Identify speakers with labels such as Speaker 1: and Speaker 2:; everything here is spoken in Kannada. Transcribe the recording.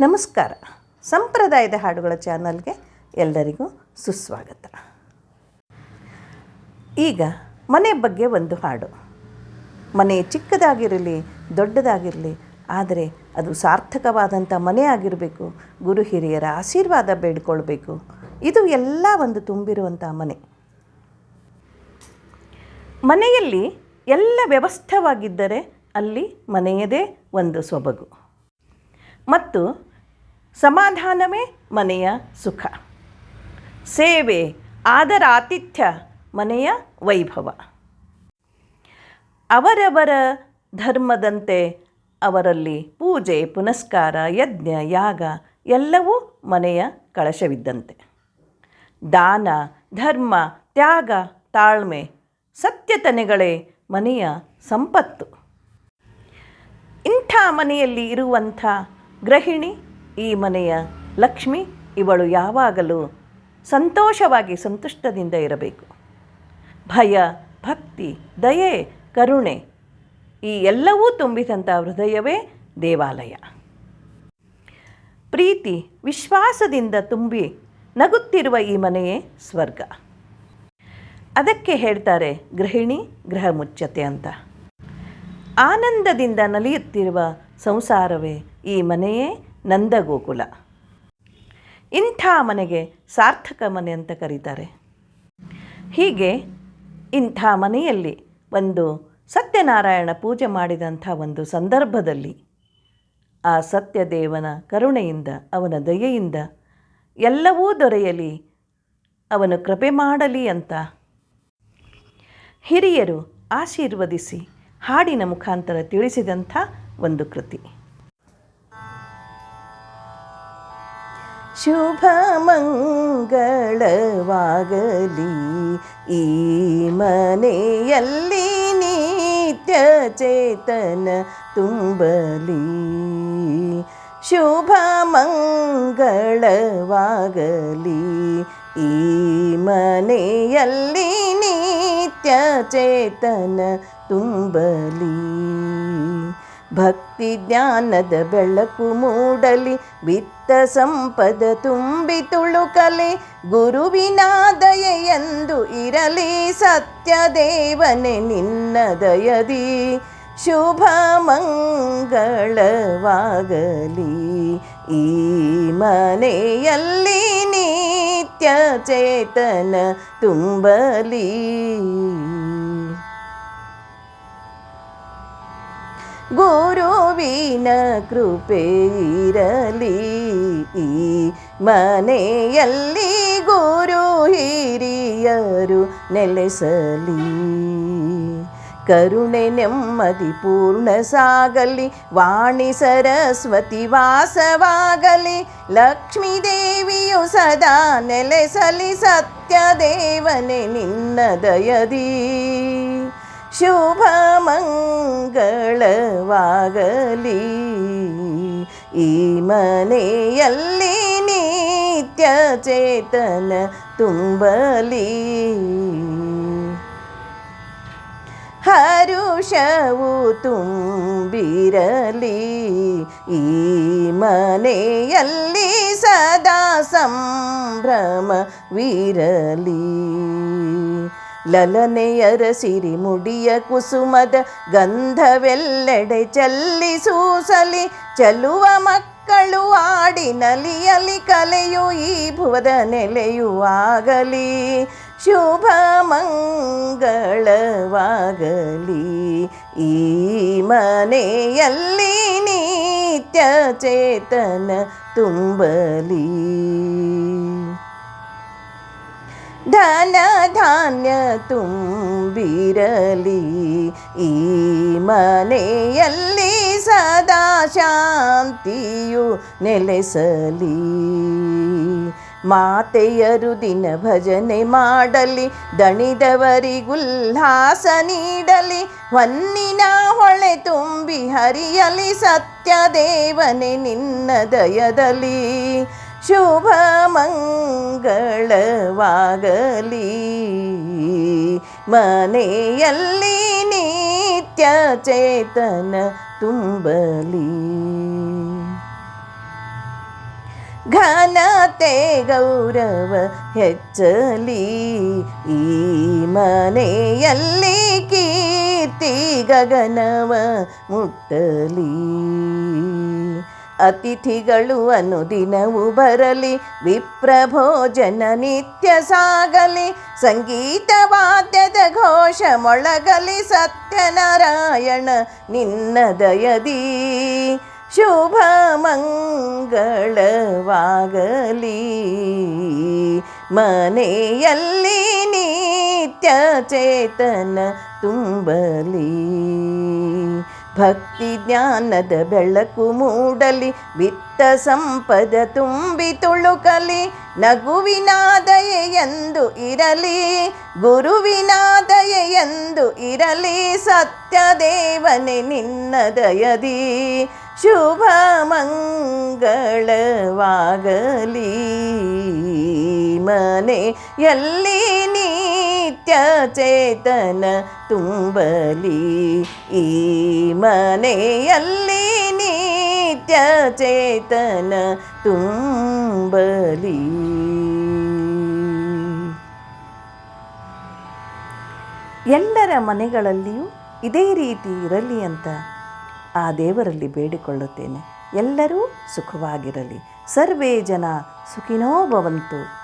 Speaker 1: ನಮಸ್ಕಾರ. ಸಂಪ್ರದಾಯದ ಹಾಡುಗಳ ಚಾನಲ್ಗೆ ಎಲ್ಲರಿಗೂ ಸುಸ್ವಾಗತ. ಈಗ ಮನೆ ಬಗ್ಗೆ ಒಂದು ಹಾಡು. ಮನೆ ಚಿಕ್ಕದಾಗಿರಲಿ, ದೊಡ್ಡದಾಗಿರಲಿ, ಆದರೆ ಅದು ಸಾರ್ಥಕವಾದಂಥ ಮನೆ ಆಗಿರಬೇಕು, ಗುರು ಹಿರಿಯರ ಆಶೀರ್ವಾದ ಬೇಡ್ಕೊಳ್ಬೇಕು. ಇದು ಎಲ್ಲ ಒಂದು ತುಂಬಿರುವಂಥ ಮನೆ. ಮನೆಯಲ್ಲಿ ಎಲ್ಲ ವ್ಯವಸ್ಥವಾಗಿದ್ದರೆ ಅಲ್ಲಿ ಮನೆಯದೇ ಒಂದು ಸೊಬಗು. ಮತ್ತು ಸಮಾಧಾನವೇ ಮನೆಯ ಸುಖ. ಸೇವೆ, ಆದರ, ಆತಿಥ್ಯ ಮನೆಯ ವೈಭವ. ಅವರವರ ಧರ್ಮದಂತೆ ಅವರಲ್ಲಿ ಪೂಜೆ, ಪುನಸ್ಕಾರ, ಯಜ್ಞ, ಯಾಗ ಎಲ್ಲವೂ ಮನೆಯ ಕಳಶವಿದ್ದಂತೆ. ದಾನ, ಧರ್ಮ, ತ್ಯಾಗ, ತಾಳ್ಮೆ ಸತ್ಯತನೆಗಳೇ ಮನೆಯ ಸಂಪತ್ತು. ಇಂಥ ಮನೆಯಲ್ಲಿ ಇರುವಂಥ ಗೃಹಿಣಿ ಈ ಮನೆಯ ಲಕ್ಷ್ಮಿ, ಇವಳು ಯಾವಾಗಲೂ ಸಂತೋಷವಾಗಿ ಸಂತುಷ್ಟದಿಂದ ಇರಬೇಕು. ಭಯ, ಭಕ್ತಿ, ದಯೆ, ಕರುಣೆ, ಈ ಎಲ್ಲವೂ ತುಂಬಿದಂಥ ಹೃದಯವೇ ದೇವಾಲಯ. ಪ್ರೀತಿ, ವಿಶ್ವಾಸದಿಂದ ತುಂಬಿ ನಗುತ್ತಿರುವ ಈ ಮನೆಯೇ ಸ್ವರ್ಗ. ಅದಕ್ಕೆ ಹೇಳ್ತಾರೆ ಗೃಹಿಣಿ ಗೃಹ ಮುಚ್ಚತೆ ಅಂತ. ಆನಂದದಿಂದ ನಲಿಯುತ್ತಿರುವ ಸಂಸಾರವೇ ಈ ಮನೆಯೇ ನಂದಗೋಕುಲ. ಇಂಥ ಮನೆಗೆ ಸಾರ್ಥಕ ಮನೆ ಅಂತ ಕರೀತಾರೆ. ಹೀಗೆ ಇಂಥ ಮನೆಯಲ್ಲಿ ಒಂದು ಸತ್ಯನಾರಾಯಣ ಪೂಜೆ ಮಾಡಿದಂಥ ಒಂದು ಸಂದರ್ಭದಲ್ಲಿ ಆ ಸತ್ಯದೇವನ ಕರುಣೆಯಿಂದ, ಅವನ ದಯೆಯಿಂದ ಎಲ್ಲವೂ ದೊರೆಯಲಿ, ಅವನು ಕೃಪೆ ಮಾಡಲಿ ಅಂತ ಹಿರಿಯರು ಆಶೀರ್ವದಿಸಿ ಹಾಡಿನ ಮುಖಾಂತರ ತಿಳಿಸಿದಂಥ ಒಂದು ಕೃತಿ. ಶುಭ ಮಂಗಳವಾಗಲಿ ಈ ಮನೆಯಲ್ಲಿ ನಿತ್ಯ ಚೇತನ ತುಂಬಲಿ ಶುಭ ಮಂಗಳವಾಗಲಿ ಈ ಮನೆಯಲ್ಲಿ ನಿತ್ಯ ಚೇತನ ತುಂಬಲಿ ಭಕ್ತಿ ಜ್ಞಾನದ ಬೆಳಕು ಮೂಡಲಿ, ವಿತ್ತ ಸಂಪದ ತುಂಬಿ ತುಳುಕಲಿ, ಗುರುವಿನ ಎಂದು ಇರಲಿ ಸತ್ಯ ದೇವನೆ ನಿನ್ನ ದಯದಿ, ಶುಭ ಮಂಗಳವಾಗಲಿ. ಈ ಮನೆಯಲ್ಲಿ ನಿತ್ಯ ಚೇತನ ತುಂಬಲಿ. ಗುರುವಿನ ಕೃಪೆ ಇರಲಿ. ಮನೆಯಲ್ಲಿ ಗುರು ಹಿರಿಯರು ನೆಲೆಸಲಿ. ಕರುಣೆ ನೆಮ್ಮದಿ ಪೂರ್ಣ ಸಾಗಲಿ. ವಾಣಿ ಸರಸ್ವತಿ ವಾಸವಾಗಲಿ. ಲಕ್ಷ್ಮೀ ದೇವಿಯು ಸದಾ ನೆಲೆಸಲಿ. ಸತ್ಯ ದೇವನೆ ನಿನ್ನ ದಯದಿ. ಶುಭ ಮಂಗಳವಾಗಲಿ ಈ ಮನೆಯಲ್ಲಿ ನಿತ್ಯ ಚೇತನ ತುಂಬಲಿ ಹರುಷವು ತುಂಬಿರಲಿ ಈ ಮನೆಯಲ್ಲಿ ಸದಾ ಸಂಭ್ರಮವಿರಲಿ ಲಲನೆಯರ ಸಿರಿಮುಡಿಯ ಕುಸುಮದ ಗಂಧವೆಲ್ಲೆಡೆ ಚಲ್ಲಿಸೂಸಲಿ ಚಲುವ ಮಕ್ಕಳು ಆಡಿ ನಲಿಯಲಿ, ಕಲೆಯು ಈ ಭುವದ ನೆಲೆಯುವಾಗಲಿ ಶುಭ ಮಂಗಳವಾಗಲಿ. ಈ ಮನೆಯಲ್ಲಿ ನಿತ್ಯ ಚೇತನ ತುಂಬಲಿ. ಧನ ಧಾನ್ಯ ತುಂಬಿರಲಿ. ಈ ಮನೆಯಲ್ಲಿ ಸದಾ ಶಾಂತಿಯು ನೆಲೆಸಲಿ. ಮಾತೆಯರು ದಿನ ಭಜನೆ ಮಾಡಲಿ, ದಣಿದವರಿಗುಲ್ಲಾಸ ನೀಡಲಿ. ಹೊನ್ನಿನ ಹೊಳೆ ತುಂಬಿ ಹರಿಯಲಿ ಸತ್ಯ ದೇವನೆ ನಿನ್ನ ದಯದಲ್ಲಿ. ಶುಭ ಮಂಗಳವಾಗಲಿ ಮನೆಯಲ್ಲಿ ನಿತ್ಯ ಚೇತನ ತುಂಬಲಿ. ಘನತೆ ಗೌರವ ಹೆಚ್ಚಲಿ. ಈ ಮನೆಯಲ್ಲಿ ಕೀರ್ತಿ ಗಗನವ ಮುಟ್ಟಲಿ. ಅತಿಥಿಗಳು ಅನುದಿನವು ಬರಲಿ, ವಿಪ್ರಭೋಜನ ನಿತ್ಯ ಸಾಗಲಿ, ಸಂಗೀತ ವಾದ್ಯದ ಘೋಷ ಮೊಳಗಲಿ ಸತ್ಯನಾರಾಯಣ ನಿನ್ನ ದಯದಿ. ಶುಭ ಮಂಗಳವಾಗಲಿ. ಮನೆಯಲ್ಲಿ ನಿತ್ಯ ಚೇತನ ತುಂಬಲಿ. ಭಕ್ತಿ ಜ್ಞಾನದ ಬೆಳಕು ಮೂಡಲಿ, ವಿತ್ತ ಸಂಪದ ತುಂಬಿ ತುಳುಕಲಿ, ನಗುವಿನಾದಯ ಎಂದು ಇರಲಿ, ಗುರುವಿನಾದಯ ಎಂದು ಇರಲಿ, ಸತ್ಯದೇವನೆ ನಿನ್ನ ದಯದಿ, ಶುಭ ಮಂಗಳವಾಗಲಿ. ಮನೆಯಲ್ಲಿ ನಿತ್ಯ ಚೇತನ ತುಂಬಲಿ. ಈ ಮನೆಯಲ್ಲಿ ನಿತ್ಯ ಚೇತನ ತುಂಬಲಿ. ಎಲ್ಲರ ಮನೆಗಳಲ್ಲಿಯೂ ಇದೇ ರೀತಿ ಇರಲಿ ಅಂತ ಆ ದೇವರಲ್ಲಿ ಬೇಡಿಕೊಳ್ಳುತ್ತೇನೆ. ಎಲ್ಲರೂ ಸುಖವಾಗಿರಲಿ. ಸರ್ವೇ ಜನ ಸುಖಿನೋ ಭವಂತು.